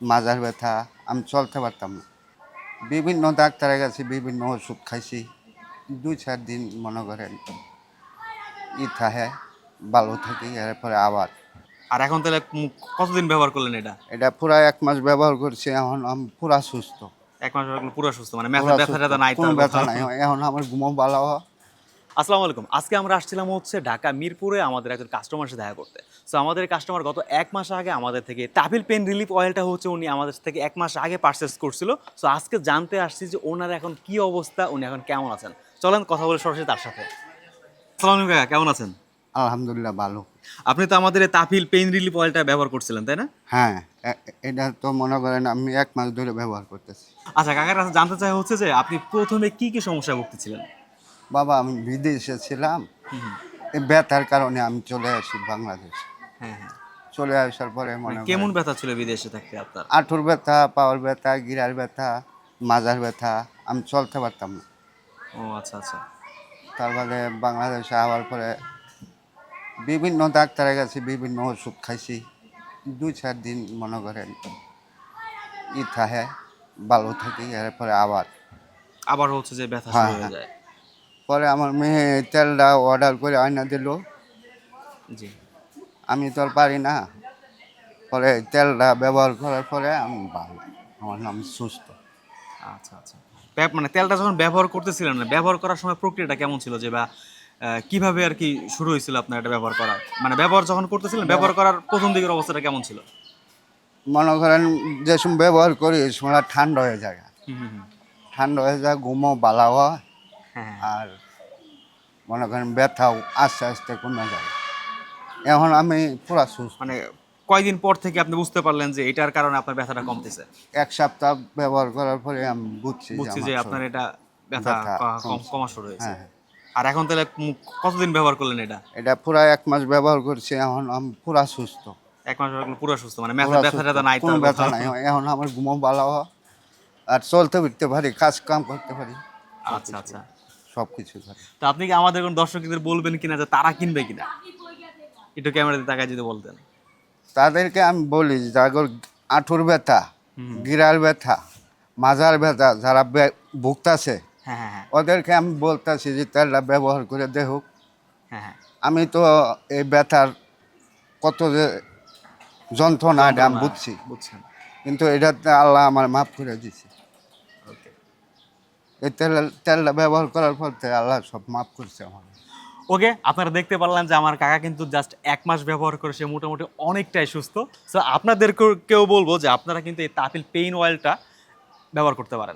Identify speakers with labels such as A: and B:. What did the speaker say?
A: মাজার ব্যথা আমি চলতে পারতাম না। বিভিন্ন ডাক্তারের কাছে বিভিন্ন ওষুধ খাইছি। দুই চার দিন মনে করেন ই থাকে ভালো থাকি এরপরে আবার।
B: আর এখন তাহলে কতদিন ব্যবহার করলেন এটা?
A: এটা পুরা এক মাস ব্যবহার করছি এখন আমি পুরা সুস্থ।
B: এক মাস পুরো সুস্থ মানে ব্যথা ব্যথা নাই
A: কোনো ব্যথা নাই এখন আমার ঘুমো ভালো। হয়
B: আসসালামু আলাইকুম। আজকে আমরা আসছিলাম হচ্ছে ঢাকা মিরপুরে আমাদের একজন কাস্টমার সাথে দেখা করতে। সো আমাদের কাস্টমার গত এক মাস আগে আমাদের থেকে তাপিল পেন রিলিফ অয়েলটা হচ্ছে উনি আমাদের থেকে এক মাস আগে পারচেস করছিল। সো আজকে জানতে আসছি যে ওনার এখন কি অবস্থা উনি এখন কেমন আছেন? চলেন কথা বলে সরাসরি তার সাথে। আসসালামু আলাইকুম কেমন আছেন?
A: আলহামদুলিল্লাহ ভালো।
B: আপনি তো আমাদের এই তাপিল পেইন রিলিফ অয়েলটা ব্যবহার করছিলেন তাই না?
A: হ্যাঁ এটা তো মনে করেন আমি এক মাস ধরে ব্যবহার করতেছি।
B: আচ্ছা কাকার কাছে জানতে চাই হচ্ছে যে আপনি প্রথমে কি কি সমস্যায় ভুগতেছিলেন?
A: বাবা আমি বিদেশে ছিলাম। এই ব্যথার কারণে আমি চলে আসি বাংলাদেশ।
B: হ্যাঁ হ্যাঁ।
A: চলে আসার পরে মনে
B: মানে কেমন ব্যথা ছিল বিদেশে থাকতে আপনার?
A: আঁঠুর ব্যথা পাওয়ার ব্যথা গিরার ব্যথা মাজার ব্যথা আমি চলতে পারতাম না।
B: ও আচ্ছা আচ্ছা।
A: তারপরে বাংলাদেশে আবার পরে বিভিন্ন ডাক্তারের কাছে বিভিন্ন ওষুধ খাইছি। দুই চার দিন মনে করেন ই থাকে ভালো থাকি এরপরে আবার।
B: আবার হচ্ছে যে ব্যথা
A: হ্যাঁ,
B: শুরু হয়ে
A: হ্যাঁ।
B: যায়।
A: পরে আমার মেয়ে তেলটা অর্ডার করে আয়না দিল।
B: জি।
A: আমি তো আর পারি না। পরে তেলটা ব্যবহার করার পরে আমি ভালো। আমার নাম সুস্থ।
B: আচ্ছা আচ্ছা। মানে তেলটা যখন ব্যবহার করতেছিলেন না ব্যবহার করার সময় প্রক্রিয়াটা কেমন ছিল যে বা আহ, কীভাবে আর কি শুরু হয়েছিল আপনার এটা ব্যবহার করা মানে ব্যবহার যখন করতেছিলেন ব্যবহার করার প্রথম দিকের অবস্থাটা কেমন ছিল?
A: মনে করেন যে সময় ব্যবহার করি সময় ঠান্ডা হয়ে যায়।
B: হুম হুম হুম।
A: ঠান্ডা হয়ে যায় ঘুমও বালা হ্যাঁ। আর মনে করেন ব্যথাও আস্তে আস্তে কমে যায়। এখন আমি পুরা সুস্থ।
B: মানে কয়দিন পর থেকে আপনি বুঝতে পারলেন যে এটার কারণে আপনার ব্যথাটা কমতেছে?
A: এক সপ্তাহ ব্যবহার করার পরে আমি বুঝছি
B: বুঝছি যে আপনার এটা ব্যথা কম- কমা শুরু হয়েছে।
A: হ্যাঁ
B: আর এখন তাহলে কতদিন ব্যবহার করলেন এটা?
A: এটা পুরা এক মাস ব্যবহার করছি এখন আমি পুরা সুস্থ।
B: এক মাস ব্যবহার পুরো সুস্থ মানে
A: পুরা
B: ব্যথা ব্যথা
A: সুস্থ।
B: নাই
A: কোনো ব্যথা নাই এখন আমার ঘুমও ভালো। হয় আর চলতে ফিরতে পারি কাজ কাম করতে পারি।
B: আচ্ছা আচ্ছা।
A: সব কিছু
B: তো আপনি কি আমাদের কোন দর্শকদের বলবেন কিনা যে তারা কিনবে কিনা? একটু ক্যামেরাতে তাকায় যদি বলতেন।
A: তাদেরকে আমি বলি যে যাদের আঁঠুর ব্যথা গিরার ব্যথা মাজার ব্যথা যারা ভুগতাছে
B: হ্যাঁ হ্যাঁ হ্যাঁ।
A: ওদেরকে আমি বলতেছি যে তেলটা ব্যবহার করে দেখুক আমি তো এই ব্যথার কত যে যন্ত্রণা এটা আমি বুঝছি
B: বুঝছেন।
A: কিন্তু এটাতে আল্লাহ আমার মাফ করে দিছে এই তেল, তেলটা ব্যবহার করার পর থেকে আল্লাহ সব মাফ করছে আমার
B: ওকে, আপনারা দেখতে পারলেন যে আমার কাকা কিন্তু জাস্ট এক মাস ব্যবহার করে সে মোটামুটি অনেকটাই সুস্থ। সো আপনাদেরকেও বলব যে আপনারা কিন্তু এই তাপিল পেইন অয়েলটা ব্যবহার করতে পারেন।